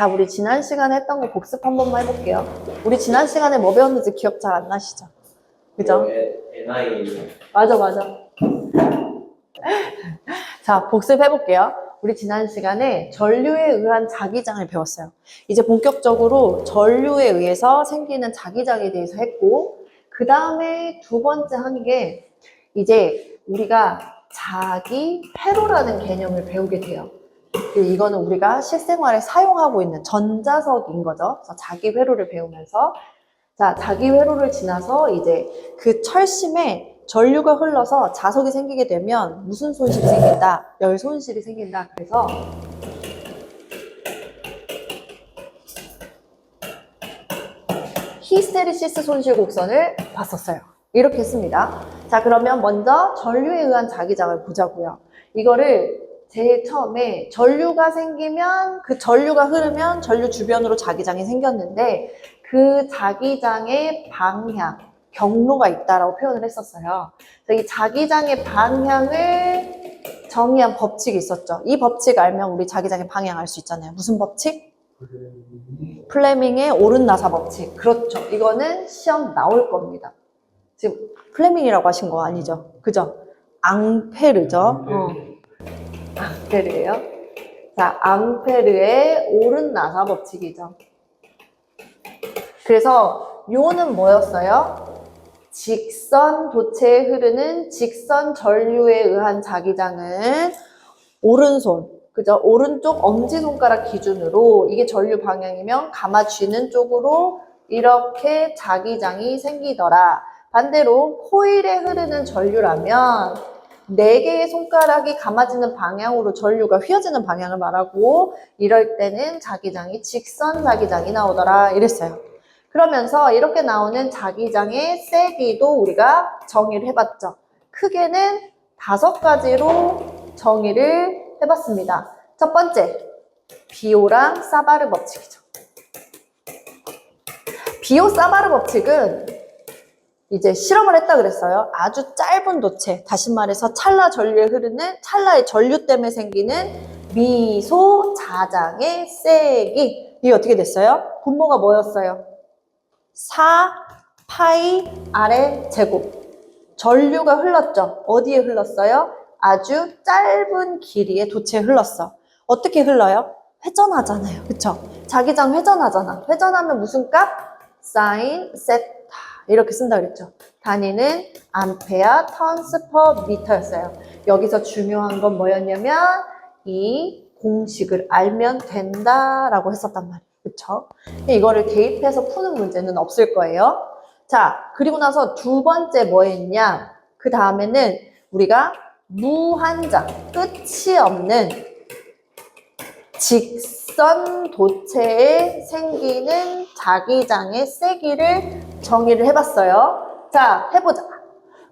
자, 우리 지난 시간에 했던 거 복습 한 번만 해볼게요. 우리 지난 시간에 뭐 배웠는지 기억 잘 안 나시죠? 그죠? NI 맞아, 맞아. 자, 복습해볼게요. 우리 지난 시간에 전류에 의한 자기장을 배웠어요. 이제 본격적으로 전류에 의해서 생기는 자기장에 대해서 했고, 그 다음에 두 번째 하는 게, 이제 우리가 자기 회로라는 개념을 배우게 돼요. 이거는 우리가 실생활에 사용하고 있는 전자석인 거죠. 그래서 자기 회로를 배우면서 자, 자기 회로를 지나서 이제 그 철심에 전류가 흘러서 자석이 생기게 되면 무슨 손실이 생긴다? 열 손실이 생긴다. 그래서 히스테리시스 손실 곡선을 봤었어요. 이렇게 했습니다. 자, 그러면 먼저 전류에 의한 자기장을 보자고요. 이거를 제일 처음에 전류가 생기면 그 전류가 흐르면 전류 주변으로 자기장이 생겼는데 그 자기장의 방향, 경로가 있다라고 표현을 했었어요. 이 자기장의 방향을 정의한 법칙이 있었죠. 이 법칙 알면 우리 자기장의 방향 알 수 있잖아요. 무슨 법칙? 플레밍의 오른 나사 법칙. 그렇죠. 이거는 시험 나올 겁니다. 지금 플레밍이라고 하신 거 아니죠? 그죠? 앙페르죠? 어. 앙페르예요. 자, 앙페르의 오른 나사 법칙이죠. 그래서 요는 뭐였어요? 직선 도체에 흐르는 직선 전류에 의한 자기장은 오른손, 그죠? 오른쪽 엄지손가락 기준으로 이게 전류 방향이면 감아 쥐는 쪽으로 이렇게 자기장이 생기더라. 반대로 코일에 흐르는 전류라면 네 개의 손가락이 감아지는 방향으로 전류가 휘어지는 방향을 말하고 이럴 때는 자기장이 직선 자기장이 나오더라 이랬어요. 그러면서 이렇게 나오는 자기장의 세기도 우리가 정의를 해봤죠. 크게는 다섯 가지로 정의를 해봤습니다. 첫 번째, 비오랑 사바르 법칙이죠. 비오 사바르 법칙은 이제 실험을 했다 그랬어요. 아주 짧은 도체, 다시 말해서 찰나 전류에 흐르는 찰나의 전류 때문에 생기는 미소 자장의 세기. 이게 어떻게 됐어요? 분모가 뭐였어요? 4 파이 아래 제곱. 전류가 흘렀죠. 어디에 흘렀어요? 아주 짧은 길이의 도체에 흘렀어. 어떻게 흘러요? 회전하잖아요. 그쵸? 자기장 회전하잖아. 회전하면 무슨 값? 사인, 세타. 이렇게 쓴다 그랬죠. 단위는 암페어 턴스 퍼 미터였어요. 여기서 중요한 건 뭐였냐면 이 공식을 알면 된다라고 했었단 말이에요. 그쵸? 이거를 대입해서 푸는 문제는 없을 거예요. 자, 그리고 나서 두 번째 뭐 했냐? 그 다음에는 우리가 무한장, 끝이 없는 직선 도체에 생기는 자기장의 세기를 정의를 해봤어요. 자, 해보자.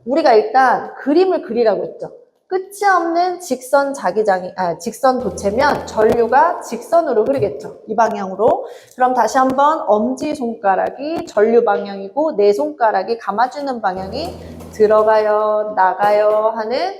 우리가 일단 그림을 그리라고 했죠. 끝이 없는 직선 자기장이, 아, 직선 도체면 전류가 직선으로 흐르겠죠. 이 방향으로. 그럼 다시 한번 엄지손가락이 전류 방향이고 내 손가락이 감아주는 방향이 들어가요, 나가요 하는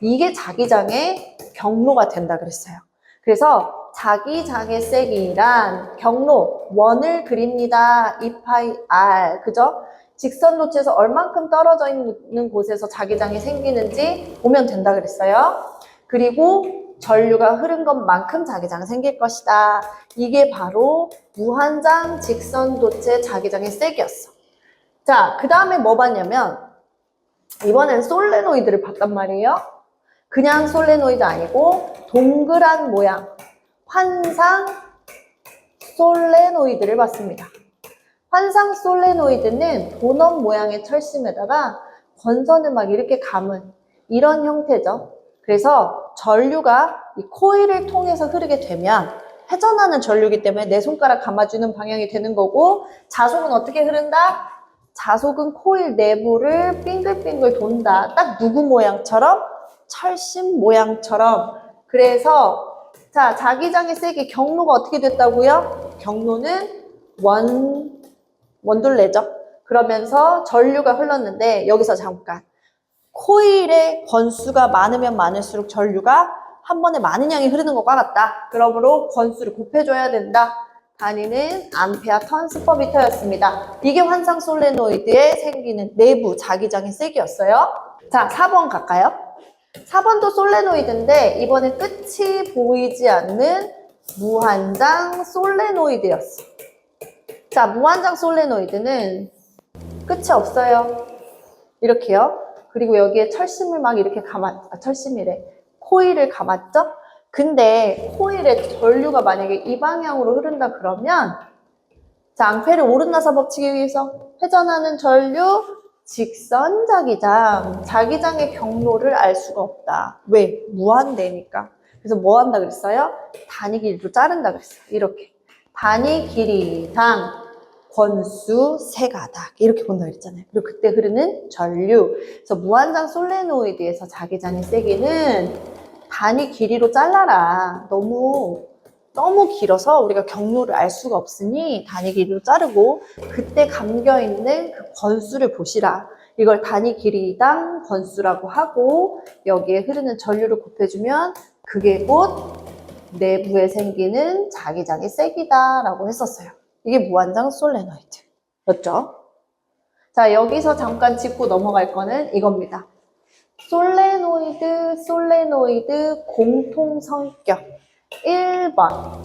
이게 자기장의 경로가 된다 그랬어요. 그래서 자기장의 세기란 경로, 원을 그립니다. 2파이 r, 그죠? 직선 도체에서 얼만큼 떨어져 있는 곳에서 자기장이 생기는지 보면 된다 그랬어요. 그리고 전류가 흐른 것만큼 자기장이 생길 것이다. 이게 바로 무한장 직선 도체 자기장의 세기였어. 자, 그 다음에 뭐 봤냐면 이번엔 솔레노이드를 봤단 말이에요. 그냥 솔레노이드 아니고 동그란 모양, 환상 솔레노이드를 봤습니다. 환상 솔레노이드는 도넛 모양의 철심에다가 권선을 막 이렇게 감은 이런 형태죠. 그래서 전류가 이 코일을 통해서 흐르게 되면 회전하는 전류이기 때문에 내 손가락 감아주는 방향이 되는 거고 자속은 어떻게 흐른다? 자속은 코일 내부를 빙글빙글 돈다. 딱 누구 모양처럼? 철심 모양처럼. 그래서 자 자기장의 세기 경로가 어떻게 됐다고요? 경로는 원 원둘레죠. 그러면서 전류가 흘렀는데 여기서 잠깐 코일의 권수가 많으면 많을수록 전류가 한 번에 많은 양이 흐르는 것과 같다. 그러므로 권수를 곱해줘야 된다. 단위는 암페아 턴 스 퍼 미터였습니다. 이게 환상 솔레노이드에 생기는 내부 자기장의 세기였어요. 자, 4번 갈까요? 4번도 솔레노이드인데 이번에 끝이 보이지 않는 무한장 솔레노이드였어. 자, 무한장 솔레노이드는 끝이 없어요. 이렇게요. 그리고 여기에 철심을 막 이렇게 감았, 아, 철심이래. 코일을 감았죠? 근데 코일의 전류가 만약에 이 방향으로 흐른다 그러면 자, 앙페르 오른나사 법칙에 의해서 회전하는 전류 직선 자기장. 자기장의 경로를 알 수가 없다. 왜? 무한대니까. 그래서 뭐 한다 그랬어요? 단위 길이로 자른다 그랬어요. 이렇게. 단위 길이당 권수 세가닥 이렇게 본다 그랬잖아요. 그리고 그때 흐르는 전류. 그래서 무한장 솔레노이드에서 자기장의 세기는 단위 길이로 잘라라. 너무 너무 길어서 우리가 경로를 알 수가 없으니 길이로 자르고 그때 감겨 있는 그 권수를 보시라. 이걸 단위 길이당 권수라고 하고 여기에 흐르는 전류를 곱해주면 그게 곧 내부에 생기는 자기장의 세기다라고 했었어요. 이게 무한장 솔레노이드였죠. 자, 여기서 잠깐 짚고 넘어갈 거는 이겁니다. 솔레노이드, 솔레노이드 공통 성격 1번.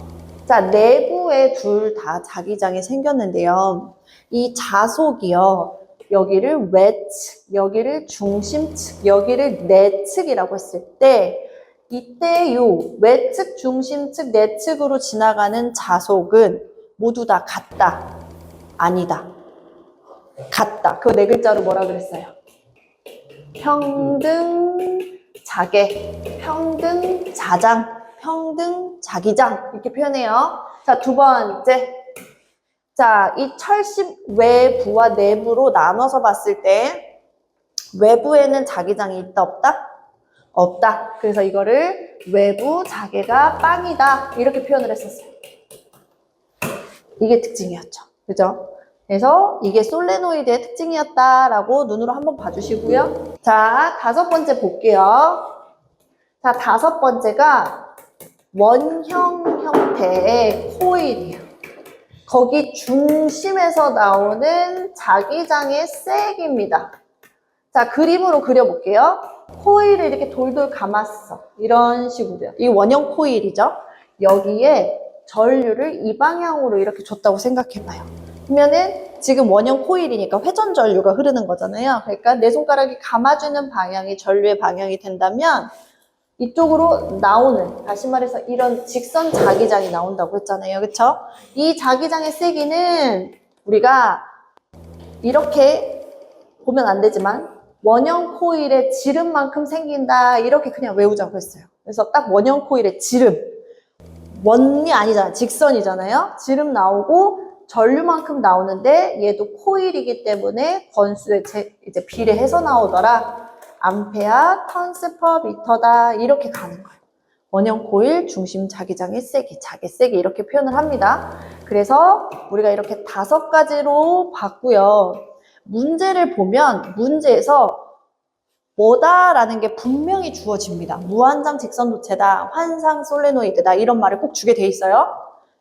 자, 내부에 둘 다 자기장이 생겼는데요. 이 자속이요. 여기를 외측, 여기를 중심측, 여기를 내측이라고 했을 때 이때 요 외측, 중심측, 내측으로 지나가는 자속은 모두 다 같다. 아니다. 같다. 그 네 글자로 뭐라 그랬어요? 평등 자계, 평등 자장, 평등 자기장 이렇게 표현해요. 자, 두 번째. 자, 이 철심 외부와 내부로 나눠서 봤을 때 외부에는 자기장이 있다 없다? 없다. 그래서 이거를 외부 자개가 빵이다. 이렇게 표현을 했었어요. 이게 특징이었죠. 그죠? 그래서 이게 솔레노이드의 특징이었다라고 눈으로 한번 봐주시고요. 자, 다섯 번째 볼게요. 자, 다섯 번째가 원형 형태의 코일이에요. 거기 중심에서 나오는 자기장의 색입니다. 자, 그림으로 그려볼게요. 코일을 이렇게 돌돌 감았어. 이런 식으로요. 이 원형 코일이죠. 여기에 전류를 이 방향으로 이렇게 줬다고 생각해봐요. 그러면은 지금 원형 코일이니까 회전 전류가 흐르는 거잖아요. 그러니까 내 손가락이 감아주는 방향이 전류의 방향이 된다면 이쪽으로 나오는 다시 말해서 이런 직선 자기장이 나온다고 했잖아요. 그렇죠? 이 자기장의 세기는 우리가 이렇게 보면 안 되지만 원형 코일의 지름만큼 생긴다 이렇게 그냥 외우자고 했어요. 그래서 딱 원형 코일의 지름 원이 아니잖아 직선이잖아요. 지름 나오고 전류만큼 나오는데 얘도 코일이기 때문에 권수에 제, 이제 비례해서 나오더라. 암페아 턴스 퍼 미터다 이렇게 가는 거예요. 원형 코일 중심 자기장의 세기, 자기 세기 이렇게 표현을 합니다. 그래서 우리가 이렇게 다섯 가지로 봤고요. 문제를 보면 문제에서 뭐다라는 게 분명히 주어집니다. 무한장 직선 도체다, 환상 솔레노이드다 이런 말을 꼭 주게 돼 있어요.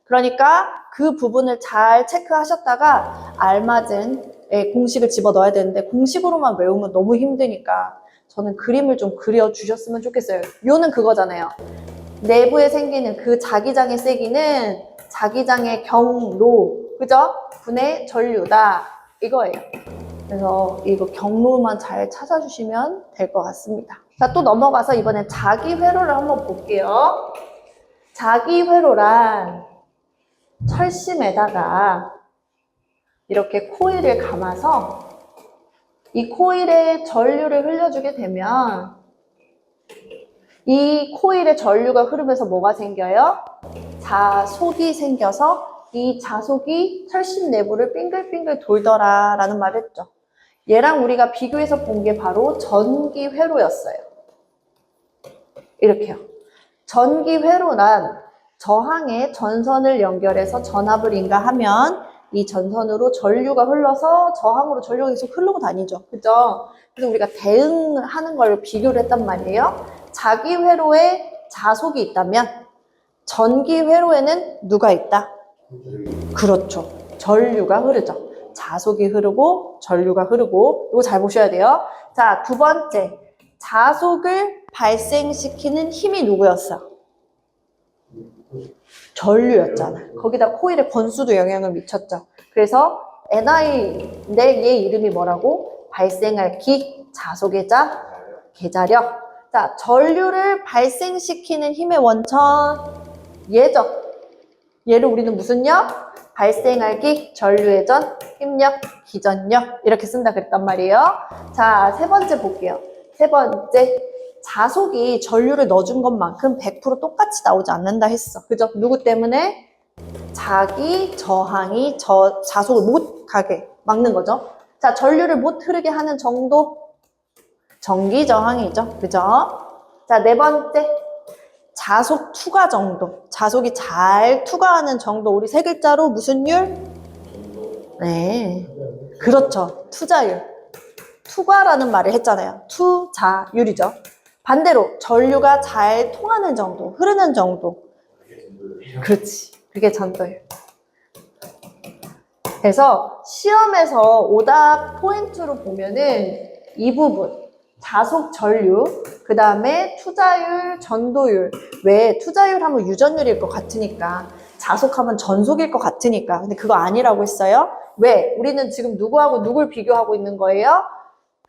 그러니까 그 부분을 잘 체크하셨다가 알맞은 예, 공식을 집어 넣어야 되는데 공식으로만 외우면 너무 힘드니까 저는 그림을 좀 그려 주셨으면 좋겠어요. 요는 그거잖아요. 내부에 생기는 그 자기장의 세기는 자기장의 경로, 그죠? 분의 전류다. 이거예요. 그래서 이거 경로만 잘 찾아주시면 될 것 같습니다. 자, 또 넘어가서 이번엔 자기 회로를 한번 볼게요. 자기 회로란 철심에다가 이렇게 코일을 감아서 이 코일에 전류를 흘려주게 되면 이 코일에 전류가 흐르면서 뭐가 생겨요? 자속이 생겨서 이 자속이 철심 내부를 빙글빙글 돌더라 라는 말을 했죠. 얘랑 우리가 비교해서 본 게 바로 전기 회로였어요. 이렇게요. 전기 회로란 저항에 전선을 연결해서 전압을 인가하면 이 전선으로 전류가 흘러서 저항으로 전류가 계속 흐르고 다니죠. 그죠? 그래서 우리가 대응하는 걸 비교를 했단 말이에요. 자기 회로의 자속이 있다면 전기 회로에는 누가 있다? 그렇죠. 전류가 흐르죠. 자속이 흐르고 전류가 흐르고 이거 잘 보셔야 돼요. 자, 두 번째. 자속을 발생시키는 힘이 누구였어? 전류였잖아. 거기다 코일의 권수도 영향을 미쳤죠. 그래서 NI인데 얘 이름이 뭐라고? 발생할 기, 자속의 자, 계자력. 자, 전류를 발생시키는 힘의 원천, 얘죠. 얘를 우리는 무슨 력? 발생할 기, 전류의 전, 힘력, 기전력. 이렇게 쓴다 그랬단 말이에요. 자, 세 번째 볼게요. 세 번째. 자속이 전류를 넣어준 것만큼 100% 똑같이 나오지 않는다 했어. 그죠? 누구 때문에? 자기 저항이 저 자속을 못 가게 막는 거죠. 자, 전류를 못 흐르게 하는 정도 전기 저항이죠. 그죠? 자, 네 번째. 자속 투과 정도. 자속이 잘 투과하는 정도. 우리 세 글자로 무슨 율? 네. 그렇죠. 투자율. 투과라는 말을 했잖아요. 투자율이죠. 반대로 전류가 잘 통하는 정도, 흐르는 정도. 그렇지. 그게 전도율. 그래서 시험에서 오답 포인트로 보면은 이 부분 자속 전류, 그 다음에 투자율, 전도율. 왜 투자율 하면 유전율일 것 같으니까 자속하면 전속일 것 같으니까. 근데 그거 아니라고 했어요. 왜? 우리는 지금 누구하고 누굴 비교하고 있는 거예요?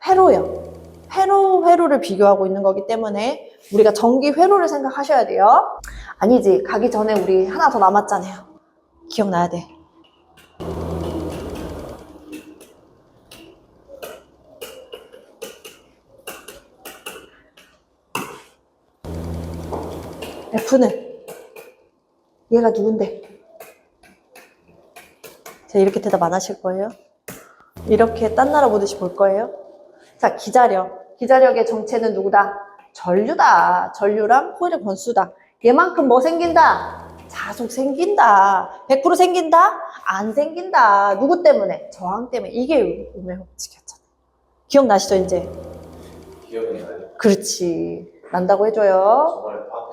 회로요. 회로, 회로를 비교하고 있는 거기 때문에 우리가 전기 회로를 생각하셔야 돼요. 아니지. 가기 전에 우리 하나 더 남았잖아요. 기억나야 돼. F는 얘가 누군데? 자, 이렇게 대답 안 하실 거예요? 이렇게 딴 나라 보듯이 볼 거예요? 자, 기자력. 기자력의 정체는 누구다? 전류다. 전류랑 코일의 권수다. 얘만큼 뭐 생긴다? 자속 생긴다. 100% 생긴다? 안 생긴다. 누구 때문에? 저항 때문에. 이게 음의 법칙이었잖아. 기억나시죠, 이제? 기억이 나요? 그렇지. 난다고 해줘요. 정말 빡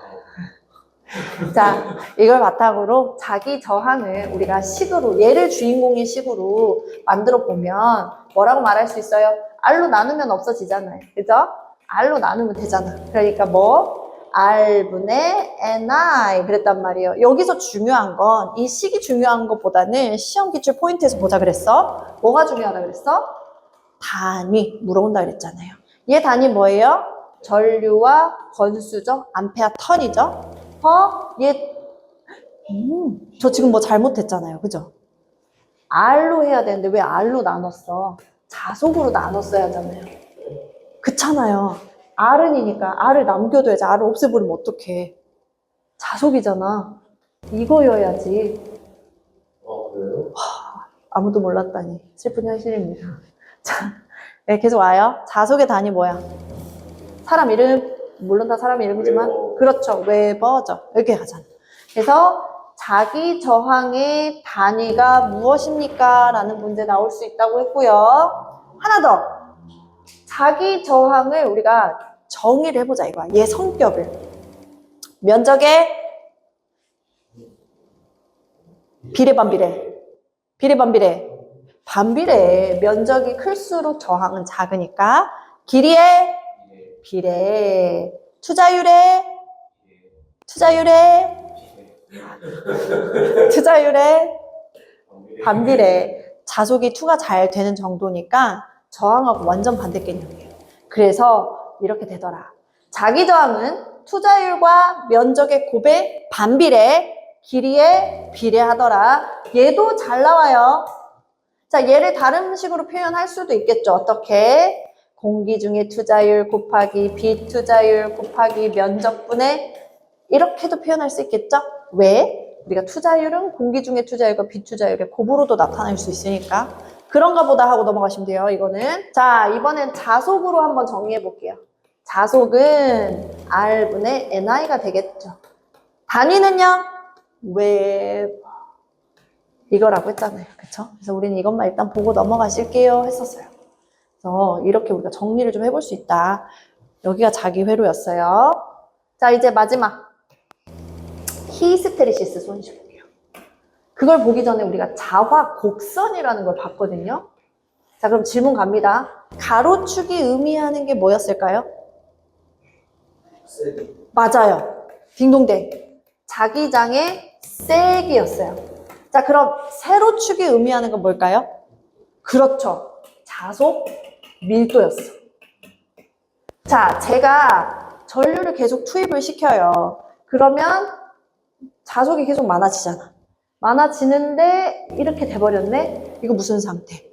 자, 이걸 바탕으로 자기 저항을 우리가 식으로, 얘를 주인공의 식으로 만들어 보면 뭐라고 말할 수 있어요? R로 나누면 없어지잖아요. 그죠? R로 나누면 되잖아. 그러니까 뭐? R분의 NI 그랬단 말이에요. 여기서 중요한 건 이 식이 중요한 것보다는 시험 기출 포인트에서 보자 그랬어. 뭐가 중요하다 그랬어? 단위 물어본다 그랬잖아요. 얘 단위 뭐예요? 전류와 건수죠. 암페어 턴이죠. 어? 얘, 음, 저 지금 뭐 잘못했잖아요. 그죠? R로 해야 되는데 왜 R로 나눴어? 자속으로 나눴어야 하잖아요. 그렇잖아요. R은이니까 R을 남겨둬야지. R을 없애버리면 어떡해. 자속이잖아. 이거여야지. 어 그래요? 아무도 몰랐다니. 슬픈 현실입니다. 자, 네, 계속 와요. 자속의 단위 뭐야? 사람 이름, 물론 다 사람 이름이지만. 그렇죠. 웨버죠. 이렇게 가잖아. 그래서 자기 저항의 단위가 무엇입니까? 라는 문제 나올 수 있다고 했고요. 하나 더. 자기 저항을 우리가 정의를 해보자 이거야. 얘 성격을. 면적의 비례 반비례. 비례 반비례. 반비례. 면적이 클수록 저항은 작으니까 길이의 예, 비례. 투자율의 예, 투자율의 예. 투자율의 반비례. 자속이 투가 잘 되는 정도니까 저항하고 완전 반대 개념이에요. 그래서 이렇게 되더라. 자기 저항은 투자율과 면적의 곱의 반비례, 길이에 비례하더라. 얘도 잘 나와요. 자, 얘를 다른 식으로 표현할 수도 있겠죠. 어떻게? 공기 중에 투자율 곱하기 비 투자율 곱하기 면적분의 이렇게도 표현할 수 있겠죠? 왜? 우리가 투자율은 공기 중에 투자율과 비투자율의 곱으로도 나타낼 수 있으니까 그런가 보다 하고 넘어가시면 돼요. 이거는 자 이번엔 자속으로 한번 정리해 볼게요. 자속은 R분의 NI가 되겠죠. 단위는요? 왜 이거라고 했잖아요. 그쵸? 그래서 우리는 이것만 일단 보고 넘어가실게요 했었어요. 그래서 이렇게 우리가 정리를 좀 해볼 수 있다. 여기가 자기 회로였어요. 자, 이제 마지막. 히스테리시스 손실이에요. 그걸 보기 전에 우리가 자화 곡선이라는 걸 봤거든요. 자, 그럼 질문 갑니다. 가로축이 의미하는 게 뭐였을까요? 세 맞아요. 딩동댕. 자기장의 세기였어요. 자, 그럼 세로축이 의미하는 건 뭘까요? 그렇죠. 자속 밀도였어. 자, 제가 전류를 계속 투입을 시켜요. 그러면 자속이 계속 많아지잖아. 많아지는데 이렇게 돼버렸네? 이거 무슨 상태?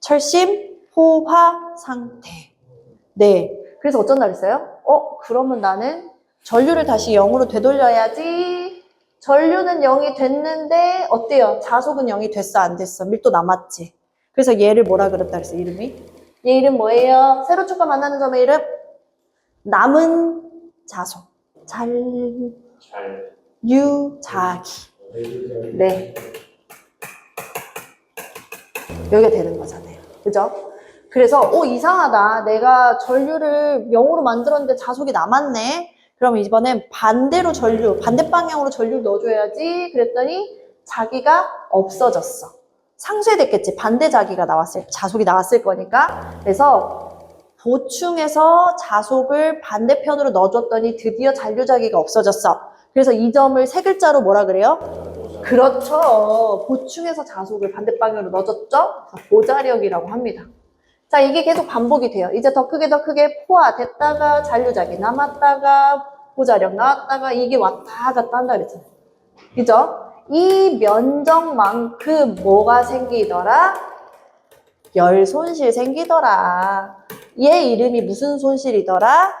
철심 포화 상태. 네. 그래서 어쩐다 그랬어요? 어, 그러면 나는 전류를 다시 0으로 되돌려야지. 전류는 0이 됐는데 어때요? 자속은 0이 됐어 안 됐어? 밀도 남았지. 그래서 얘를 뭐라 그랬다 그랬어 이름이? 얘 이름 뭐예요? 세로축과 만나는 점의 이름? 남은 자속. 잔 유자기. 잘 네. 여기가 되는 거잖아요. 그죠? 그래서, 오, 이상하다. 내가 전류를 0으로 만들었는데 자속이 남았네. 그러면 이번엔 반대로 전류, 반대 방향으로 전류를 넣어줘야지. 그랬더니 자기가 없어졌어. 상쇄됐겠지. 반대 자기가 나왔을, 자속이 나왔을 거니까. 그래서 보충해서 자속을 반대편으로 넣어줬더니 드디어 잔류 자기가 없어졌어. 그래서 이 점을 세 글자로 뭐라 그래요? 그렇죠. 보충해서 자속을 반대 방향으로 넣어줬죠? 보자력이라고 합니다. 자, 이게 계속 반복이 돼요. 이제 더 크게 더 크게 포화 됐다가 잔류작이 남았다가 보자력 나왔다가 이게 왔다 갔다 한다 그랬잖아요. 그죠? 이 면적만큼 뭐가 생기더라? 열 손실 생기더라. 얘 이름이 무슨 손실이더라?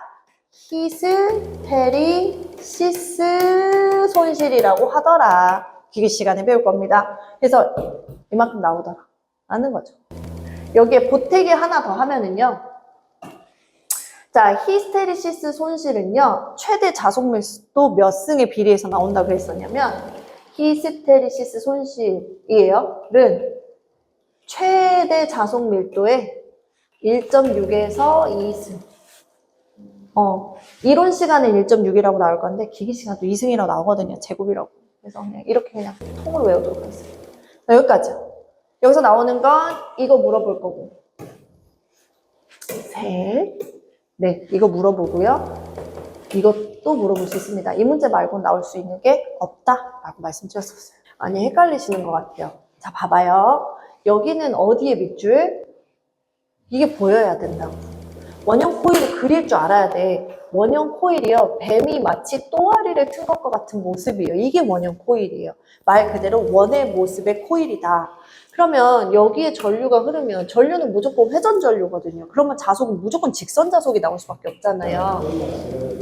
히스테리 시스 손실이라고 하더라. 기계 시간에 배울 겁니다. 그래서 이만큼 나오더라. 아는 거죠. 여기에 보태기 하나 더 하면은요. 자, 히스테리시스 손실은요, 최대 자속 밀도 몇 승에 비례해서 나온다고 했었냐면, 히스테리시스 손실이에요. 는 최대 자속 밀도의 1.6에서 2승. 어, 이론 시간은 1.6이라고 나올 건데, 기기 시간도 2승이라고 나오거든요. 제곱이라고. 그래서 그냥 이렇게 그냥 통으로 외우도록 하겠습니다. 자, 여기까지요. 여기서 나오는 건 이거 물어볼 거고. 셋. 네, 이거 물어보고요. 이것도 물어볼 수 있습니다. 이 문제 말고 나올 수 있는 게 없다라고 말씀드렸었어요. 아니, 헷갈리시는 것 같아요. 자, 봐봐요. 여기는 어디에 밑줄? 이게 보여야 된다고. 원형 코일을 그릴 줄 알아야 돼. 원형 코일이요. 뱀이 마치 또아리를 튼 것과 같은 모습이에요. 이게 원형 코일이에요. 말 그대로 원의 모습의 코일이다. 그러면 여기에 전류가 흐르면 전류는 무조건 회전 전류거든요. 그러면 자속은 무조건 직선 자속이 나올 수밖에 없잖아요.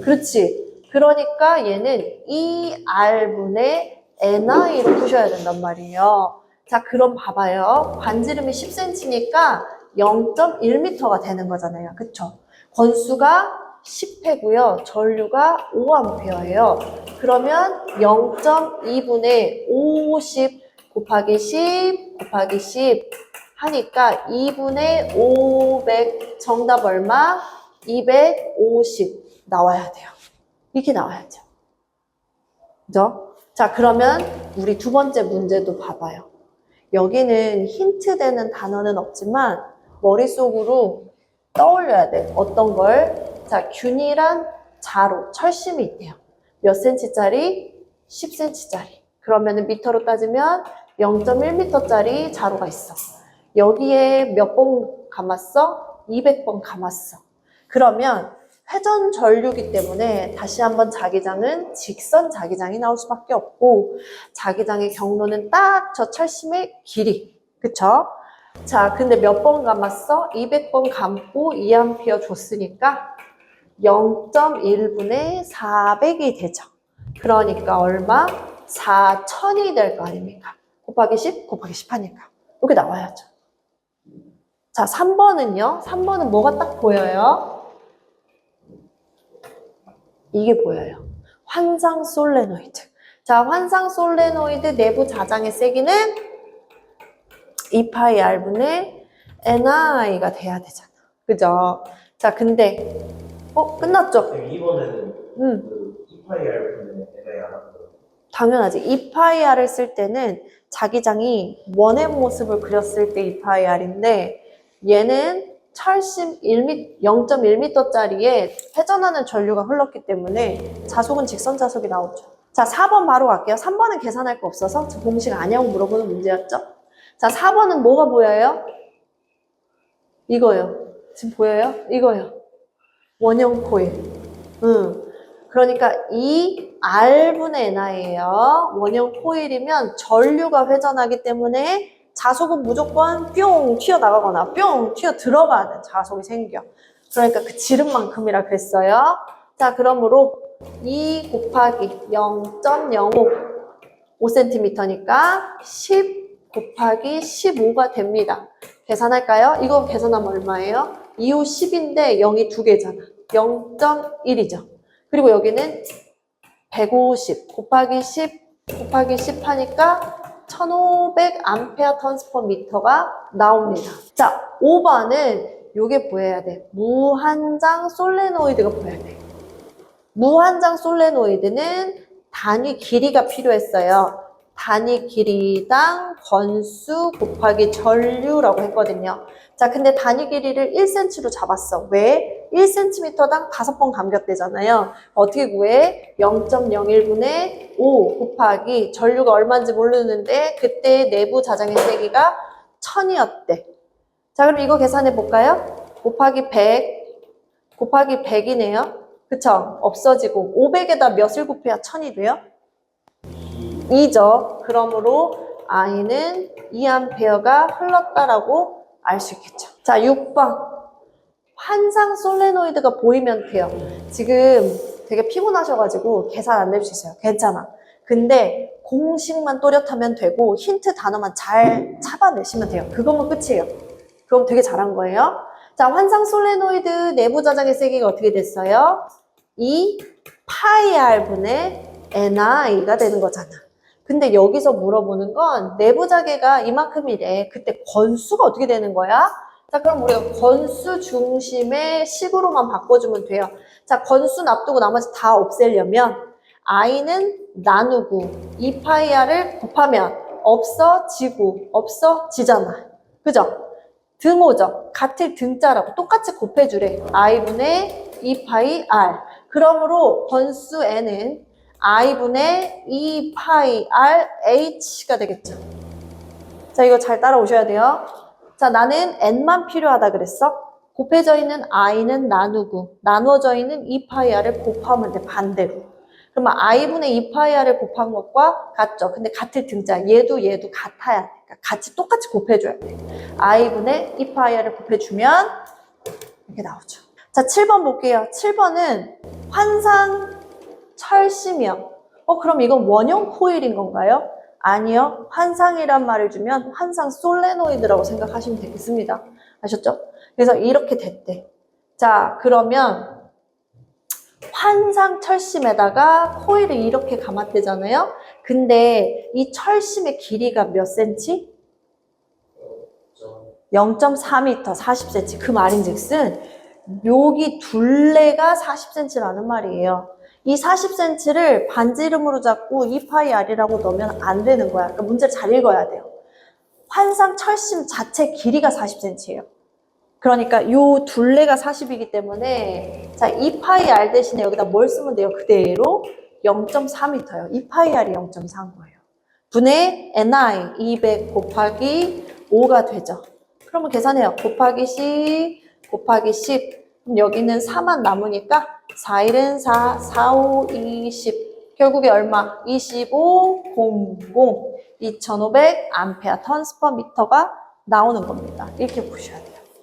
그렇지. 그러니까 얘는 ER분의 NI로 푸셔야 된단 말이에요. 자, 그럼 봐봐요. 반지름이 10cm니까 0.1m가 되는 거잖아요. 그쵸? 건수가 10회고요. 전류가 5A예요. 그러면 0.2분의 50 곱하기 10 곱하기 10 하니까 2분의 500 정답 얼마? 250 나와야 돼요. 이렇게 나와야죠. 그죠? 자, 그러면 우리 두 번째 문제도 봐봐요. 여기는 힌트 되는 단어는 없지만 머릿속으로 떠올려야 돼. 어떤 걸? 자, 균일한 자로, 철심이 있대요. 몇 cm짜리? 10cm짜리. 그러면은 미터로 따지면 0.1m짜리 자로가 있어. 여기에 몇 번 감았어? 200번 감았어. 그러면 회전 전류기 때문에 다시 한번 자기장은 직선 자기장이 나올 수밖에 없고 자기장의 경로는 딱 저 철심의 길이. 그쵸? 자, 근데 몇 번 감았어? 200번 감고 2A 줬으니까 0.1분의 400이 되죠. 그러니까 얼마? 4천이 될 거 아닙니까? 곱하기 10, 곱하기 10 하니까. 이렇게 나와야죠. 자, 3번은요? 3번은 뭐가 딱 보여요? 이게 보여요. 환상 솔레노이드. 자, 환상 솔레노이드 내부 자장의 세기는 2파이 R분의 NI가 돼야 되잖아. 그죠? 자, 근데, 어, 끝났죠? 선생님, 이번에는 음. 그 2파이R 분의 NI 안. 당연하지. 이파이알을 쓸 때는 자기장이 원의 모습을 그렸을 때 이파이알인데 얘는 철심 1m, 0.1m짜리에 회전하는 전류가 흘렀기 때문에 자속은 직선 자속이 나오죠. 자, 4번 바로 갈게요. 3번은 계산할 거 없어서 저 공식 아냐고 물어보는 문제였죠. 자, 4번은 뭐가 보여요? 이거요. 지금 보여요? 이거요. 원형 코일. 응. 그러니까 이 R분의 NI예요. 원형 코일이면 전류가 회전하기 때문에 자속은 무조건 뿅 튀어나가거나 뿅 튀어 들어가는 자속이 생겨. 그러니까 그 지름만큼이라 그랬어요. 자, 그러므로 2 곱하기 0.05 5cm니까 10 곱하기 15가 됩니다. 계산할까요? 이거 계산하면 얼마예요? 2호 10인데 0이 두 개잖아. 0.1이죠. 그리고 여기는 150 곱하기 10 곱하기 10 하니까 1500 암페어 턴스 퍼 미터가 나옵니다. 자, 5번은 요게 보여야 돼. 무한장 솔레노이드가 보여야 돼. 무한장 솔레노이드는 단위 길이가 필요했어요. 단위 길이당 건수 곱하기 전류라고 했거든요. 자, 근데 단위 길이를 1cm로 잡았어. 왜? 1cm당 5번 감겼대잖아요. 어떻게 구해? 0.01분의 5 곱하기 전류가 얼마인지 모르는데 그때 내부 자장의 세기가 1000이었대. 자, 그럼 이거 계산해 볼까요? 곱하기 100 곱하기 100이네요. 그쵸? 없어지고 500에다 몇을 곱해야 1000이 돼요? 2죠. 그러므로 I는 2A가 흘렀다라고 알 수 있겠죠. 자, 6번. 환상 솔레노이드가 보이면 돼요. 지금 되게 피곤하셔가지고 계산 안 있어요. 괜찮아. 근데 공식만 또렷하면 되고 힌트 단어만 잘 잡아내시면 돼요. 그거면 끝이에요. 그럼 되게 잘한 거예요. 자, 환상 솔레노이드 내부 자장의 세기가 어떻게 됐어요? 2 파이 R분의 NI가 되는 거잖아. 근데 여기서 물어보는 건 내부 자개가 이만큼이래. 그때 건수가 어떻게 되는 거야? 자, 그럼 우리가 건수 중심의 식으로만 바꿔주면 돼요. 자, 건수 납두고 나머지 다 없애려면 i는 나누고 2파이R을 곱하면 없어지고 없어지잖아. 그죠? 등호죠. 같을 등자라고 똑같이 곱해주래. i분의 2파이 r. 그러므로 건수 n은 i분의 2파이 r h가 되겠죠. 자, 이거 잘 따라오셔야 돼요. 자, 나는 n만 필요하다 그랬어. 곱해져 있는 i는 나누고 나누어져 있는 2파이 r을 곱하면 돼, 반대로. 그러면 i분의 2파이 r을 곱한 것과 같죠. 근데 같을 등자. 얘도 얘도 같아야 돼. 그러니까 같이 똑같이 곱해줘야 돼. i분의 2파이 r을 곱해주면 이렇게 나오죠. 자, 7번 볼게요. 7번은 환상 철심이요. 어, 그럼 이건 원형 코일인 건가요? 아니요. 환상이란 말을 주면 환상 솔레노이드라고 생각하시면 되겠습니다. 아셨죠? 그래서 이렇게 됐대. 자, 그러면 환상 철심에다가 코일을 이렇게 감았대잖아요. 근데 이 철심의 길이가 몇 센치? 0.4m, 40cm. 그 말인즉슨 여기 둘레가 40cm라는 말이에요. 이 40cm를 반지름으로 잡고 2파이 R이라고 넣으면 안 되는 거야. 그러니까 문제를 잘 읽어야 돼요. 환상 철심 자체 길이가 40cm예요. 그러니까 이 둘레가 40이기 때문에 자 2파이 R 대신에 여기다 뭘 쓰면 돼요? 그대로 0.4m예요. 2파이 R이 0.4인 거예요. 분의 NI 200 곱하기 5가 되죠. 그러면 계산해요. 곱하기 10 곱하기 10 그럼 여기는 4만 남으니까 4, 1은 4, 4, 5, 20 결국에 얼마? 25, 00 2500 암페어 턴스 퍼 미터가 나오는 겁니다. 이렇게 보셔야 돼요.